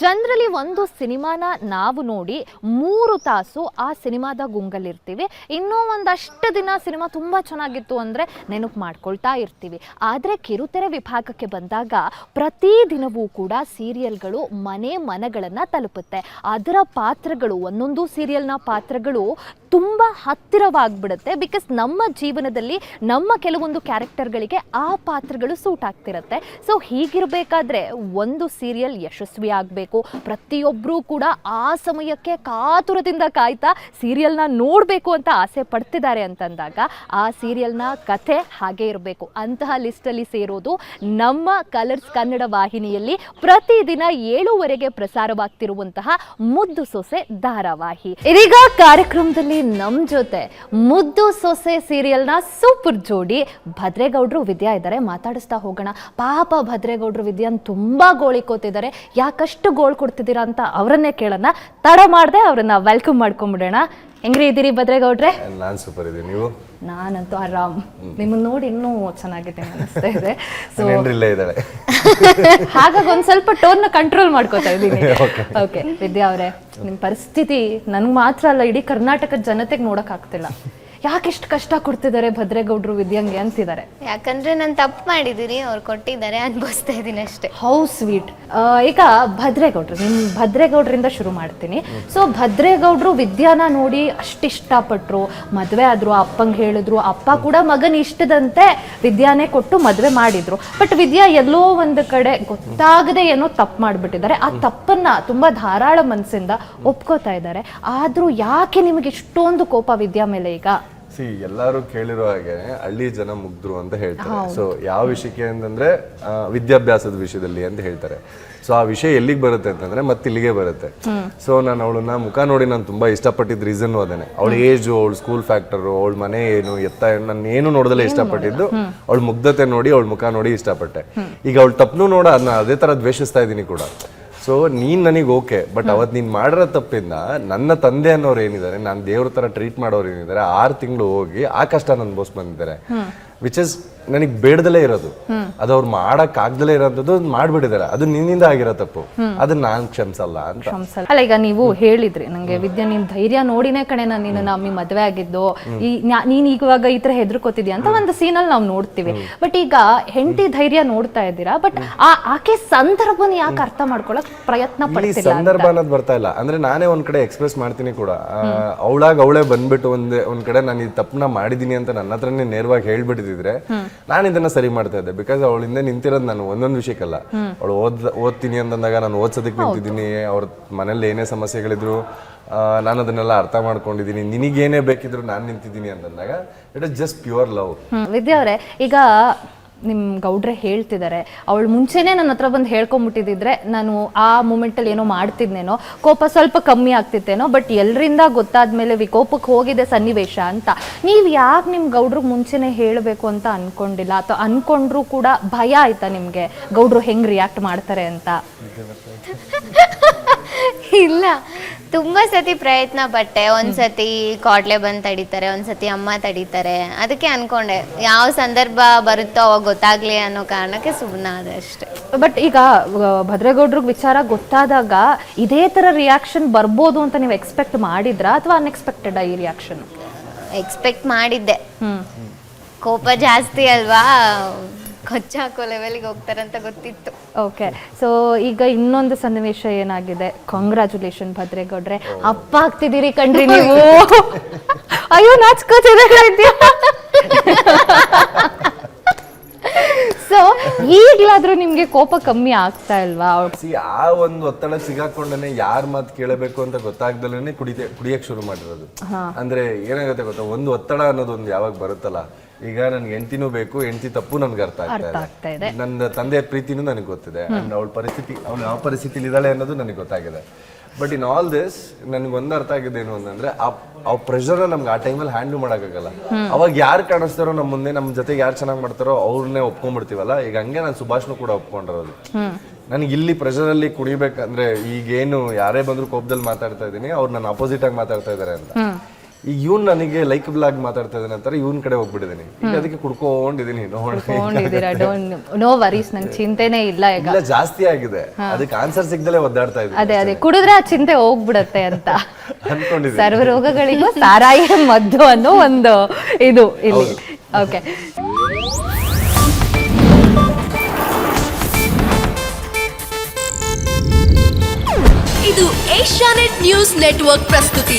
Generally ಒಂದು ಸಿನಿಮಾನ ನಾವು ನೋಡಿ ಮೂರು ತಾಸು ಆ ಸಿನಿಮಾದ ಗುಂಗಲ್ಲಿರ್ತೀವಿ. ಇನ್ನೂ ಒಂದಷ್ಟು ದಿನ ಸಿನಿಮಾ ತುಂಬ ಚೆನ್ನಾಗಿತ್ತು ಅಂದರೆ ನೆನಪು ಮಾಡ್ಕೊಳ್ತಾ ಇರ್ತೀವಿ. ಆದರೆ ಕಿರುತೆರೆ ವಿಭಾಗಕ್ಕೆ ಬಂದಾಗ ಪ್ರತಿದಿನವೂ ಕೂಡ ಸೀರಿಯಲ್ಗಳು ಮನೆ ಮನಗಳನ್ನು ತಲುಪುತ್ತೆ. ಅದರ ಪಾತ್ರಗಳು, ಒಂದೊಂದು ಸೀರಿಯಲ್ನ ಪಾತ್ರಗಳು ತುಂಬ ಹತ್ತಿರವಾಗ್ಬಿಡುತ್ತೆ ಬಿಕಾಸ್ ನಮ್ಮ ಜೀವನದಲ್ಲಿ ನಮ್ಮ ಕೆಲವೊಂದು ಕ್ಯಾರೆಕ್ಟರ್ಗಳಿಗೆ ಆ ಪಾತ್ರಗಳು ಸೂಟ್ ಆಗ್ತಿರುತ್ತೆ. ಸೊ ಹೀಗಿರಬೇಕಾದ್ರೆ ಒಂದು ಸೀರಿಯಲ್ ಯಶಸ್ವಿ ಆಗಬೇಕು ಪ್ರತಿಯೊಬ್ಬರೂ ಕೂಡ ಆ ಸಮಯಕ್ಕೆ ಕಾತುರದಿಂದ ಕಾಯ್ತಾ ಸೀರಿಯಲ್ನ ನೋಡಬೇಕು ಅಂತ ಆಸೆ ಪಡ್ತಿದ್ದಾರೆ ಅಂತಂದಾಗ ಆ ಸೀರಿಯಲ್ನ ಕಥೆ ಹಾಗೆ ಇರಬೇಕು. ಅಂತಹ ಲಿಸ್ಟಲ್ಲಿ ಸೇರೋದು ನಮ್ಮ ಕಲರ್ಸ್ ಕನ್ನಡ ವಾಹಿನಿಯಲ್ಲಿ ಪ್ರತಿದಿನ ಏಳುವರೆಗೆ ಪ್ರಸಾರವಾಗ್ತಿರುವಂತಹ ಮುದ್ದು ಸೊಸೆ ಧಾರಾವಾಹಿ. ಇದೀಗ ಕಾರ್ಯಕ್ರಮದಲ್ಲಿ ನಮ್ಮ ಜೊತೆ ಮುದ್ದು ಸೊಸೆ ಸೀರಿಯಲ್ನ ಸೂಪರ್ ಜೋಡಿ ಭದ್ರೇಗೌಡರು ವಿದ್ಯಾ ಇದ್ದಾರೆ. ಮಾತಾಡಿಸ್ತಾ ಹೋಗೋಣ. ಪಾಪ ಭದ್ರೇಗೌಡರು ವಿದ್ಯಾನ್ ತುಂಬಾ ಗೋಳಿಕೋತಿದ್ದಾರೆ ಯಾಕಷ್ಟು ಗೋಳ್ ಕೊಡ್ತಿದ್ದೀರಾ ಅಂತ ಅವರನ್ನೇ ಕೇಳೋಣ. ತಡ ಮಾಡದೆ ಅವ್ರನ್ನ ವೆಲ್ಕಮ್ ಮಾಡ್ಕೊಂಡ್ಬಿಡೋಣ ಹೆಂಗ್ರಿ ಇದ್ದೀರಿ ಭದ್ರೇಗೌಡ್ರೆ? ನಾನು ಸೂಪರ್ ಇದೀನಿ ನೀವು? ನಾನಂತೂ ಆರಾಮ್. ನಿಮ್ಮನ್ನ ನೋಡಿ ಇನ್ನೂ ಚೆನ್ನಾಗಿದೆ ಅನಿಸ್ತಾ ಇದೆ. ಸೊ ಇದ್ದಾಳೆ ಹಾಗಾಗಿ ಒಂದ್ ಸ್ವಲ್ಪ ಟೋನ್ ಕಂಟ್ರೋಲ್ ಮಾಡ್ಕೋತಾ ಇದ್ದೀನಿ. ಓಕೆ ವಿದ್ಯಾ ಅವರೇ ನಿಮ್ಮ ಪರಿಸ್ಥಿತಿ ನನಗೆ ಮಾತ್ರ ಅಲ್ಲ ಇಡೀ ಕರ್ನಾಟಕದ ಜನತೆಗೆ ನೋಡಕ್ ಆಗ್ತಿಲ್ಲ ಯಾಕೆ ಇಷ್ಟು ಕಷ್ಟ ಕೊಡ್ತಿದ್ದಾರೆ ಭದ್ರೇಗೌಡರು ವಿದ್ಯಂಗೆ ಅಂತಿದ್ದಾರೆ? ಯಾಕಂದ್ರೆ ನಾನು ತಪ್ಪು ಮಾಡಿದ್ದೀನಿ ಅವ್ರು ಕೊಟ್ಟಿದ್ದಾರೆ ಅನ್ಭವಿಸ್ತಾ ಇದ್ದೀನಿ ಅಷ್ಟೇ. How sweet. ಈಗ ಭದ್ರೇಗೌಡ್ರು ನಿಮ್ ಭದ್ರೇಗೌಡರಿಂದ ಶುರು ಮಾಡ್ತೀನಿ. ಸೊ ಭದ್ರೇಗೌಡರು ವಿದ್ಯಾನ ನೋಡಿ ಅಷ್ಟು ಮದುವೆ ಆದ್ರು ಅಪ್ಪಂಗೆ ಹೇಳಿದ್ರು ಅಪ್ಪ ಕೂಡ ಮಗನ ಇಷ್ಟದಂತೆ ವಿದ್ಯಾನೇ ಕೊಟ್ಟು ಮದುವೆ ಮಾಡಿದ್ರು. ಬಟ್ ವಿದ್ಯಾ ಎಲ್ಲೋ ಒಂದು ಕಡೆ ಗೊತ್ತಾಗದೆ ಏನೋ ತಪ್ಪು ಮಾಡಿಬಿಟ್ಟಿದ್ದಾರೆ. ಆ ತಪ್ಪನ್ನ ತುಂಬಾ ಧಾರಾಳ ಮನಸ್ಸಿಂದ ಒಪ್ಕೋತಾ ಇದ್ದಾರೆ. ಆದ್ರೂ ಯಾಕೆ ನಿಮಗೆ ಇಷ್ಟೊಂದು ಕೋಪ ವಿದ್ಯಾ ಮೇಲೆ ಈಗ? ಸಿ ಎಲ್ಲರೂ ಕೇಳಿರೋ ಹಾಗೆ ಹಳ್ಳಿ ಜನ ಮುಗ್ದ್ರು ಅಂತ ಹೇಳ್ತಾರೆ. ಸೊ ಯಾವ ವಿಷಯಕ್ಕೆ ಅಂತಂದ್ರೆ ಆ, ವಿದ್ಯಾಭ್ಯಾಸದ ವಿಷಯದಲ್ಲಿ ಅಂತ ಹೇಳ್ತಾರೆ. ಸೊ ಆ ವಿಷಯ ಎಲ್ಲಿಗೆ ಬರುತ್ತೆ ಅಂತಂದ್ರೆ ಮತ್ತೆ ಇಲ್ಲಿಗೆ ಬರುತ್ತೆ. ಸೊ ನಾನು ಅವಳನ್ನ ಮುಖ ನೋಡಿ ನಾನು ತುಂಬಾ ಇಷ್ಟಪಟ್ಟಿದ್ದ ರೀಸನ್ ಅದೇನೆ. ಅವಳ ಏಜು ಅವಳ ಸ್ಕೂಲ್ ಫ್ಯಾಕ್ಟರ್ ಅವಳ ಮನೆ ಏನು ಎತ್ತ ಏನು ನಾನು ಏನು ನೋಡದಲ್ಲೇ. ಇಷ್ಟಪಟ್ಟಿದ್ದು ಅವಳ ಮುಗ್ಧತೆ ನೋಡಿ ಅವಳ ಮುಖ ನೋಡಿ ಇಷ್ಟಪಟ್ಟೆ. ಈಗ ಅವಳ ತಪ್ಪನು ನೋಡ ಅದನ್ನ ಅದೇ ತರ ದ್ವೇಷಿಸ್ತಾ ಇದ್ದೀನಿ ಕೂಡ. ಸೊ ನೀನ್ ನನಗೆ ಓಕೆ ಬಟ್ ಅವತ್ ನೀನ್ ಮಾಡಿರೋ ತಪ್ಪಿಂದ ನನ್ನ ತಂದೆ ಅನ್ನೋರು ಏನಿದ್ದಾರೆ ನಾನು ದೇವ್ರ ತರ ಟ್ರೀಟ್ ಮಾಡೋರು ಏನಿದ್ದಾರೆ ಆರು ತಿಂಗಳು ಹೋಗಿ ಆ ಕಷ್ಟ ಅನುಭವಿಸ್ ಬಂದಿದ್ದಾರೆ. ವಿಚ್ ಇಸ್ ನನಗೆ ಬೇಡದಲ್ಲೇ ಇರೋದು. ಅದು ಅವ್ರು ಮಾಡಕ್ ಆಗ್ದಲೇ ಇರೋದು ಮಾಡ್ಬಿಟ್ಟಿದಾರೆ ಅದು ನಿನ್ನಿಂದ ಆಗಿರೋ ತಪ್ಪು. ಅದನ್ನ ನಾನ್ ಕ್ಷಮಿಸಲ್ಲ ಅಂತ. ಅಲ್ಲ ಈಗ ನೀವು ಹೇಳಿದ್ರಿ ನಂಗೆ ವಿದ್ಯಾ ನಿಮ್ ಧೈರ್ಯ ನೋಡಿನೇ ಕಣೆ ನಾನು ನಿನ್ನ ಅಮ್ಮಿ ಮದ್ವೆ ಆಗಿದ್ದು. ಈ ನೀನ್ ಇವಾಗ ಈ ತರ ಹೆದರ್ಕೋತಿದ್ಯಾ ಅಂತ ಒಂದು ಸೀನಲ್ಲಿ ನಾವು ನೋಡ್ತೀವಿ. ಬಟ್ ಈಗ ಹೆಂಡತಿ ಧೈರ್ಯ ನೋಡ್ತಾ ಇದ್ದೀರಾ? ಬಟ್ ಆ ಆಕೆ ಸಂದರ್ಭನ ಯಾಕೆ ಅರ್ಥ ಮಾಡ್ಕೊಳಕ್ ಪ್ರಯತ್ನ ಪಡಿ ಪಡ್ತಿಲ್ಲ ಸಂದರ್ಭ ಅನ್ನೋದು ಬರ್ತಾ ಇಲ್ಲ. ಅಂದ್ರೆ ನಾನೇ ಒಂದ್ ಕಡೆ ಎಕ್ಸ್ಪ್ರೆಸ್ ಮಾಡ್ತೀನಿ ಕೂಡ. ಅವಳಾಗ ಅವಳೇ ಬಂದ್ಬಿಟ್ಟು ಒಂದ್ ಒಂದ್ ಕಡೆ ನಾನು ಈ ತಪ್ಪನ್ನ ಮಾಡಿದೀನಿ ಅಂತ ನನ್ನ ಹತ್ರನೇ ನೇರವಾಗಿ ಹೇಳ್ಬಿಟ್ಟಿದ್ರೆ ನಾನು ಇದನ್ನ ಸರಿ ಮಾಡ್ತಾ ಇದ್ದೆ. ಬಿಕಾಸ್ ಅವಳಿಂದ ನಿಂತಿರೋದು ನಾನು ಒಂದೊಂದು ವಿಷಯಕ್ಕಲ್ಲ. ಅವಳು ಓದ್ ಓದ್ತೀನಿ ಅಂತಂದಾಗ ನಾನು ಓದ್ಸೋದಕ್ಕೆ ನಿಂತಿದ್ದೀನಿ ಅವ್ರ ಮನೇಲಿ ಏನೇ ಸಮಸ್ಯೆಗಳಿದ್ರು ನಾನು ಅದನ್ನೆಲ್ಲ ಅರ್ಥ ಮಾಡ್ಕೊಂಡಿದ್ದೀನಿ ನಿನಗೇನೇ ಬೇಕಿದ್ರು ನಾನು ನಿಂತಿದ್ದೀನಿ ಅಂತಂದಾಗ it is just pure love Vidya ಅವರೇ ಈಗ ನಿಮ್ ಗೌಡ್ರೆ ಹೇಳ್ತಿದ್ದಾರೆ ಅವಳು ಮುಂಚೆನೆ ನನ್ನ ಹತ್ರ ಬಂದು ಹೇಳ್ಕೊಂಬಿಟ್ಟಿದ್ರೆ ನಾನು ಆ ಮೂಮೆಂಟಲ್ಲಿ ಏನೋ ಮಾಡ್ತಿದ್ನೇನೋ, ಕೋಪ ಸ್ವಲ್ಪ ಕಮ್ಮಿ ಆಗ್ತಿತ್ತೇನೋ ಬಟ್ ಎಲ್ರಿಂದ ಗೊತ್ತಾದ್ಮೇಲೆ ವಿಕೋಪಕ್ಕೆ ಹೋಗಿದೆ ಸನ್ನಿವೇಶ ಅಂತ. ನೀವು ಯಾಕೆ ನಿಮ್ಮ ಗೌಡ್ರಿಗೆ ಮುಂಚೆನೆ ಹೇಳಬೇಕು ಅಂತ ಅನ್ಕೊಂಡಿಲ್ಲ? ಅಥವಾ ಅನ್ಕೊಂಡ್ರು ಕೂಡ ಭಯ ಆಯ್ತಾ ನಿಮಗೆ? ಗೌಡ್ರು ಹೆಂಗ್ ರಿಯಾಕ್ಟ್ ಮಾಡ್ತಾರೆ ಅಂತ? ಇಲ್ಲ. ತುಂಬಾ ಸತಿ ಪ್ರಯತ್ನ ಪಟ್ಟೆ. ಒಂದ್ಸತಿ ಕಾಡ್ಲೆ ಬಂದ್ ತಡಿತಾರೆ ಒಂದ್ಸತಿ ಅಮ್ಮ ತಡಿತಾರೆ. ಅದಕ್ಕೆ ಅನ್ಕೊಂಡೆ ಯಾವ ಸಂದರ್ಭ ಬರುತ್ತೋ ಅವಾಗ ಗೊತ್ತಾಗ್ಲಿ ಅನ್ನೋ ಕಾರಣಕ್ಕೆ ಸುಮ್ಮನೆ ಆದೆ ಅಷ್ಟೇ. ಬಟ್ ಈಗ ಭದ್ರೇಗೌಡ್ರಿಗೆ ವಿಚಾರ ಗೊತ್ತಾದಾಗ ಇದೇ ಥರ ರಿಯಾಕ್ಷನ್ ಬರ್ಬೋದು ಅಂತ ನೀವು ಎಕ್ಸ್ಪೆಕ್ಟ್ ಮಾಡಿದ್ರಾ ಅಥವಾ ಅನ್ಎಕ್ಸ್ಪೆಕ್ಟೆಡ್ ಈ ರಿಯಾಕ್ಷನ್ ಎಕ್ಸ್ಪೆಕ್ಟ್ ಮಾಡಿದ್ದೆ. ಕೋಪ ಜಾಸ್ತಿ ಅಲ್ವಾ? ಕೊಚ್ಚ ಹಾಕೋ ಲೆವೆಲ್ಗೆ ಹೋಗ್ತಾರಂತ ಗೊತ್ತಿತ್ತು. ಓಕೆ ಸೊ ಈಗ ಇನ್ನೊಂದು ಸನ್ನಿವೇಶ ಏನಾಗಿದೆ? ಕಾಂಗ್ರ್ಯಾಚುಲೇಷನ್ ಭದ್ರೇಗೌಡ್ರೆ. ಅಪ್ಪ ಆಗ್ತಿದ್ದೀರಿ ಕಣ್ರಿ ನೀವು. ಅಯ್ಯೋ ನಾಚ್ಕೋತಿದೆ ಸೊ ಈಗ್ಲಾದ್ರೂ ನಿಮ್ಗೆ ಕೋಪ ಕಮ್ಮಿ ಆಗ್ತಾ ಇಲ್ವಾ? ಆ ಒಂದು ಒತ್ತಡ ಸಿಗಾಕೊಂಡನೆ ಯಾರ ಮಾತು ಕೇಳಬೇಕು ಅಂತ ಗೊತ್ತಾಗ್ದಲೇ ಕುಡಿತೆ ಕುಡಿಯಕ್ ಶುರು ಮಾಡಿರೋದು. ಅಂದ್ರೆ ಏನಾಗುತ್ತೆ ಗೊತ್ತಾ? ಒಂದು ಒತ್ತಡ ಅನ್ನೋದು ಒಂದು ಯಾವಾಗ ಬರುತ್ತಲ್ಲ? ಈಗ ನನ್ಗೆ ಹೆಂಡತಿನೂ ಬೇಕು ಹೆಂಡತಿ ತಪ್ಪು ನನ್ಗೆ ಅರ್ಥ ಅರ್ಥ ಆಗ್ತಾ ಆಗ್ತಾ ಇದೆ. ಇದೆ ನನ್ನ ತಂದೆಯ ಪ್ರೀತಿನೂ ನನಗೆ ಗೊತ್ತಿದೆ. ಅಂಡ್ ಅವಳ ಪರಿಸ್ಥಿತಿ ಅವಳು ಯಾವ ಪರಿಸ್ಥಿತಿಲಿ ಇದ್ದಾಳೆ ಅನ್ನೋದು ನನಗೆ ಗೊತ್ತಾಗಿದೆ. ಬಟ್ ಇನ್ ಆಲ್ ದಿಸ್ ನನಗೆ ಒಂದು ಅರ್ಥ ಆಗಿದೆ ಏನು ಅಂತಂದ್ರೆ ಆ ಪ್ರೆಷರ್ ಪ್ರೆಷರ್ನ ನಮ್ಗೆ ಆ ಟೈಮಲ್ಲಿ ಹ್ಯಾಂಡಲ್ ಮಾಡೋಕ್ಕಾಗಲ್ಲ. ಅವಾಗ ಯಾರು ಕಾಣಿಸ್ತಾರೋ ನಮ್ಮ ಮುಂದೆ ನಮ್ಮ ಜೊತೆಗೆ ಯಾರು ಚೆನ್ನಾಗಿ ಮಾಡ್ತಾರೋ ಅವ್ರನ್ನೇ ಒಪ್ಕೊಂಡ್ಬಿಡ್ತೀವಲ್ಲ ಈಗ ಹಂಗೆ ನಾನು ಸುಭಾಷ್ನು ಕೂಡ ಒಪ್ಕೊಂಡಿರೋದು. ನನಗೆ ಇಲ್ಲಿ ಪ್ರೆಷರ್ ಅಲ್ಲಿ ಕುಡಿಬೇಕಂದ್ರೆ ಈಗೇನು ಯಾರೇ ಬಂದ್ರು ಕೋಪದಲ್ಲಿ ಮಾತಾಡ್ತಾ ಇದ್ದೀನಿ ಅವ್ರು ನನ್ನ ಅಪೋಸಿಟ್ ಆಗಿ ಮಾತಾಡ್ತಾ ಇದ್ದಾರೆ ಅಂತ. ಈಗ ಇವ್ನ್ ನನಗೆ ಲೈಕಬಲ್ ಆಗಿ ಮಾತಾಡ್ತಾ ಇದ್ದಾನೆ ಅಂತಾರೆ ಇವ್ನ ಕಡೆ ಹೋಗ್ಬಿಟ್ಟಿದ್ದೀನಿ. ಈಗ ಅದಕ್ಕೆ ಕುಡ್ಕೊಂಡಿದ್ದೀನಿ ನೋಡೋಣ ಡೋಂಟ್ ನೋ ವರೀಸ್ ನಂಗೆ ಚಿಂತೆನೇ ಇಲ್ಲ ಈಗ. ಇಲ್ಲ ಜಾಸ್ತಿ ಆಗಿದೆ. ಅದಕ್ಕೆ ಆನ್ಸರ್ ಸಿಗ್ದಲೇ ಒದ್ದಾಡ್ತಾ ಇದ್ದೀನಿ ಅದೇ ಅದೇ ಕುಡಿದ್ರೆ ಆ ಚಿಂತೆ ಹೋಗ್ಬಿಡತ್ತೆ ಅಂತ. ಅನ್ಕೊಂಡಿದ್ದೀನಿ ಸರ್ವ ರೋಗಗಳಿಗೂ ಸಾರಾಯಿ ಮದ್ದು ಅನ್ನೋ ಒಂದು ಇದು ಇಲ್ಲಿ. ಓಕೆ ಇದು ಏಷ್ಯಾನೆಟ್ ನ್ಯೂಸ್ ನೆಟ್ವರ್ಕ್ ಪ್ರಸ್ತುತಿ.